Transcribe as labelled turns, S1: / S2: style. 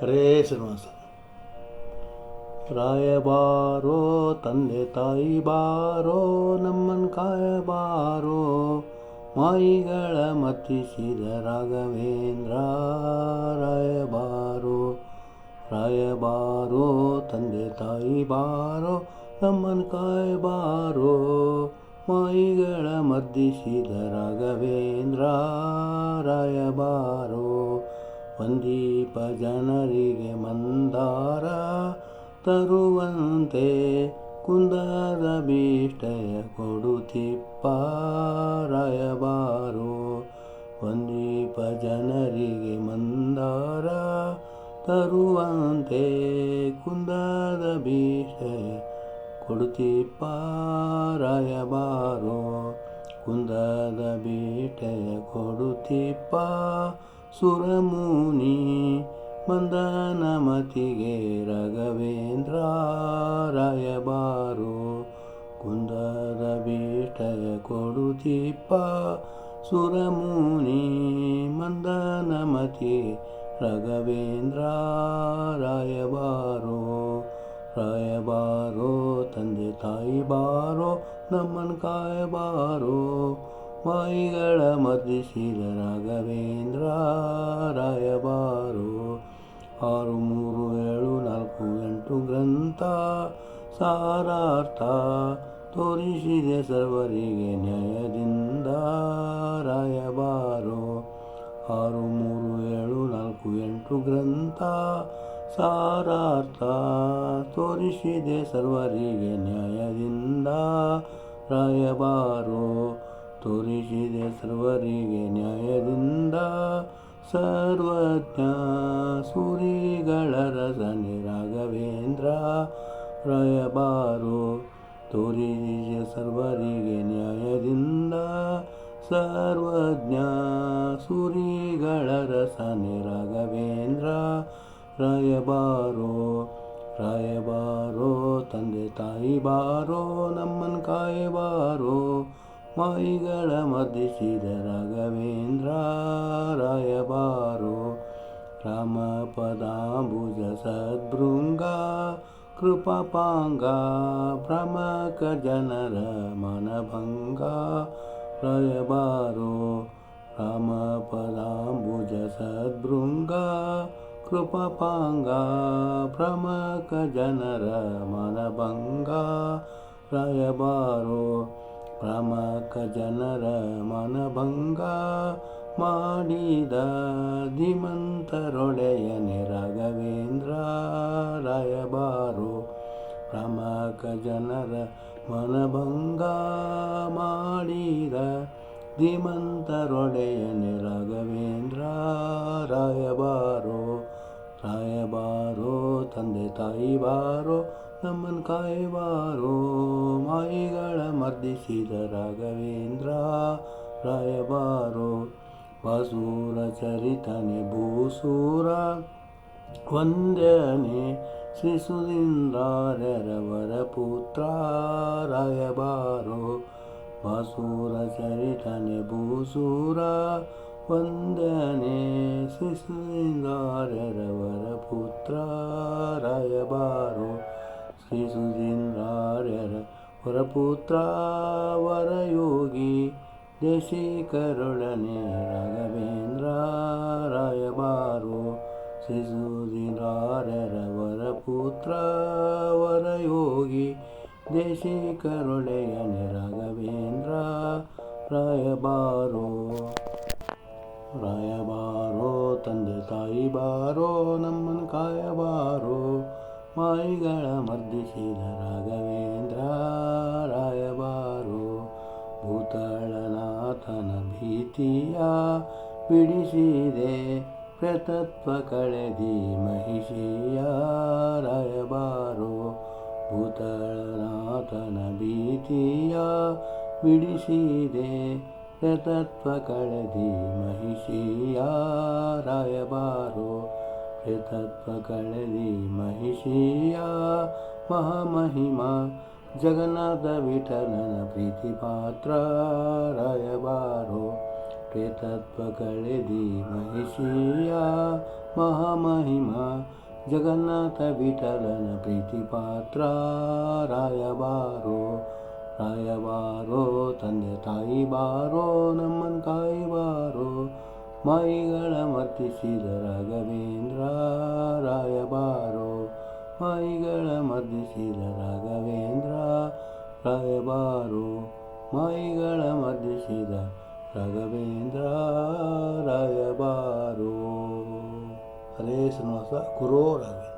S1: ಹರೇ ಶ್ರೀನಿವಾಸ ರಾಯಬಾರೋ ತಂದೆ ತಾಯಿ ಬಾರೋ ನಮ್ಮನ್ ಕಾಯಬಾರೋ ಮಾಯಿಗಳ ಮತ್ತಿಸಿದ ರಾಘವೇಂದ್ರ ರಾಯಬಾರೋ ರಾಯಬಾರೋ ತಂದೆ ತಾಯಿ ಬಾರೋ ನಮ್ಮನ್ ಕಾಯಬಾರೋ ಮಾಯಿಗಳ ಮರ್ದಿಸಿದ ರಾಘವೇಂದ್ರ ರಾಯಬಾರೋ ಒಂದೀಪ ಜನರಿಗೆ ಮಂದಾರ ತರುವಂತೆ ಕುಂದದ ಬೀಷ್ಟಯ ಕೊಡುತ್ತಿಪ್ಪ ರಾಯಬಾರೋ. ಒಂದೀಪ ಜನರಿಗೆ ಮಂದಾರ ತರುವಂತೆ ಕುಂದದ ಬೀಷ್ಟಯ ಕೊಡುತ್ತಿಪ್ಪ ರಾಯಬಾರೋ. ಕುಂದದ ಬೀಟೆಯ ಕೊಡುತ್ತಿಪ್ಪ ಸುರಮುನಿ ಮಂದನ ಮತಿಗೆ ರಾಘವೇಂದ್ರ ರಾಯಬಾರೋ. ಕುಂದದ ಬೀಟೆಯ ಕೊಡುತ್ತಿಪ್ಪ ಸುರಮುನಿ ಮಂದನ ಮತಿ ರಾಘವೇಂದ್ರ ರಾಯಬಾರೋ. ರಾಯಬಾರೋ, ತಂದೆ ತಾಯಿ ಬಾರೋ, ನಮ್ಮನ್ ಕಾಯಬಾರೋ. ಮಾಯಿಗಳ ಮರ್ದಿಸಿದ ರಾಘವೇಂದ್ರ ರಾಯಬಾರು ಆರು ಮೂರು ಏಳು ನಾಲ್ಕು ಎಂಟು ಗ್ರಂಥ ಸಾರಾರ್ಥ ತೋರಿಸಿದೆ ಸರ್ವರಿಗೆ ನ್ಯಾಯದಿಂದ. ರಾಯಬಾರು ಆರು ಮೂರು ಏಳು ನಾಲ್ಕು ಎಂಟು ಗ್ರಂಥ ಸಾರಾರ್ಥ ತೋರಿಸಿದೆ ಸರ್ವರಿಗೆ ನ್ಯಾಯದಿಂದ. ರಾಯಬಾರೋ ತೋರಿಸಿದೆ ಸರ್ವರಿಗೆ ನ್ಯಾಯದಿಂದ. ಸರ್ವಜ್ಞ ಸೂರಿಗಳ ರಸನೆ ರಾಘವೇಂದ್ರ. ರಾಯಬಾರೋ ತೋರಿಸಿದೆ ಸರ್ವರಿಗೆ ನ್ಯಾಯದಿಂದ. ಸರ್ವಜ್ಞ ಸೂರಿಗಳ ರಸನೆ ರಾಘವೇಂದ್ರ. ರಾಯಬಾರೋ ರಾಯಬಾರೋ, ತಂದೆ ತಾಯಿ ಬಾರೋ, ನಮ್ಮನ್ ಕಾಯಬಾರೋ. ಮಾಯಿಗಳ ಮರ್ದಿಸಿದ ರಾಘವೇಂದ್ರ ರಾಯಬಾರೋ ರಾಮ ಪದಾಂಬುಜ ಸದ್ಭೃಂಗ ಕೃಪಾಪಾಂಗ ಭ್ರಮಕ ಜನರ ಮನಭಂಗ ರಾಯಬಾರೋ ರಾಮ ಪದಾಂಬುಜ ಸದ್ಭೃಂಗ ಕೃಪಪಾಂಗ ಪ್ರಮಕ ಪ್ರಮಕ ಜನರ ಮನಭಂಗ ಮಾಡಿದ ಧೀಮಂತರೊಡೆಯನೆ ರಾಘವೇಂದ್ರ ರಾಯಬಾರು. ಪ್ರಮಕ ಜನರ ಮನಭಂಗ ಮಾಡಿದ ಧೀಮಂತರೊಡೆಯನೆ ರಾಘವೇಂದ್ರ ರಾಯಬಾರು. ರಾಯಬಾರೋ ತಂದೆ ತಾಯಿ ಬಾರೋ ನಮ್ಮನ್ ಕಾಯಬಾರೋ ಮಾಯಿಗಳ ಮರ್ದಿಸಿದ ರಾಘವೇಂದ್ರ ರಾಯಬಾರೋ ಬಸೂರ ಚರಿತನೆ ಭೂಸೂರ, ವಂದನೆ ಶ್ರೀಸುದಿಂದಾರವರ ಪುತ್ರ ರಾಯಬಾರೋ ಬಸೂರ ಚರಿತನೆ ಭೂಸೂರ ವಂದನೆ ಶ್ರೀಸುದಿಂದಾರ್ಯರವರ ಪುತ್ರ ರಾಯಬಾರೋ. ಶ್ರೀಸುದಿಂದಾರ್ಯರ ವರಪುತ್ರ ವರಯೋಗಿ ದೇಶಿಕರೊಡನೆ ರಾಘವೇಂದ್ರ ರಾಯಬಾರೋ ಶ್ರೀಸುದಿಂದಾರ್ಯರ ವರಪುತ್ರ ವರಯೋಗಿ ದೇಶಿಕರೊಡೆಯನೆ ರಾಘವೇಂದ್ರ ರಾಯಬಾರೋ. ರಾಯಬಾರೋ, ತಂದೆ ತಾಯಿ ಬಾರೋ, ನಮ್ಮನ್ನು ಕಾಯಬಾರೋ, ಮಾಯಿಗಳ ಮರ್ದಿಸಿದ ರಾಘವೇಂದ್ರ, ರಾಯಬಾರೋ, ಭೂತಳನಾಥನ ಭೀತಿಯ ಬಿಡಿಸಿದೆ, ಪ್ರತತ್ವ ಕಳೆದಿ ಮಹಿಷಿಯ ರಾಯಬಾರೋ, ಭೂತಳನಾಥನ ಭೀತಿಯ ಬಿಡಿಸಿದೆ. प्रेतत्वकळदि महिषीया रायबारो प्रेतत्पकळदि महिषीया महामहिमा। जगन्नाथविठलन प्रीतिपत्रयबारो प्रेतत्पकळदि महिषीया महामहिमा। जगन्नाथविठलन प्रीतिपत्रार रायबारो ಮಹಿಷಿಯ ಬಾರೋ ತಂದೆ ತಾಯಿ ಬಾರೋ, ನಮ್ಮನ್ ಕಾಯಿ ಬಾರೋ ಮಾಯಿಗಳ ಮರ್ತಿಸಿದ ರಾಘವೇಂದ್ರ, ರಾಯಬಾರೋ ಮಾಯಿಗಳ ಮರ್ದಿಸಿದ ರಾಘವೇಂದ್ರ, ರಾಯಬಾರೋ ಮಾಯಿಗಳ ಮರ್ದಿಸಿದ ರಾಘವೇಂದ್ರ, ರಾಯಬಾರೋ. ಹರೇ ಶ್ರೀನಿವಾಸ, ಕುರೋ ರಾಘವೇಂದ್ರ.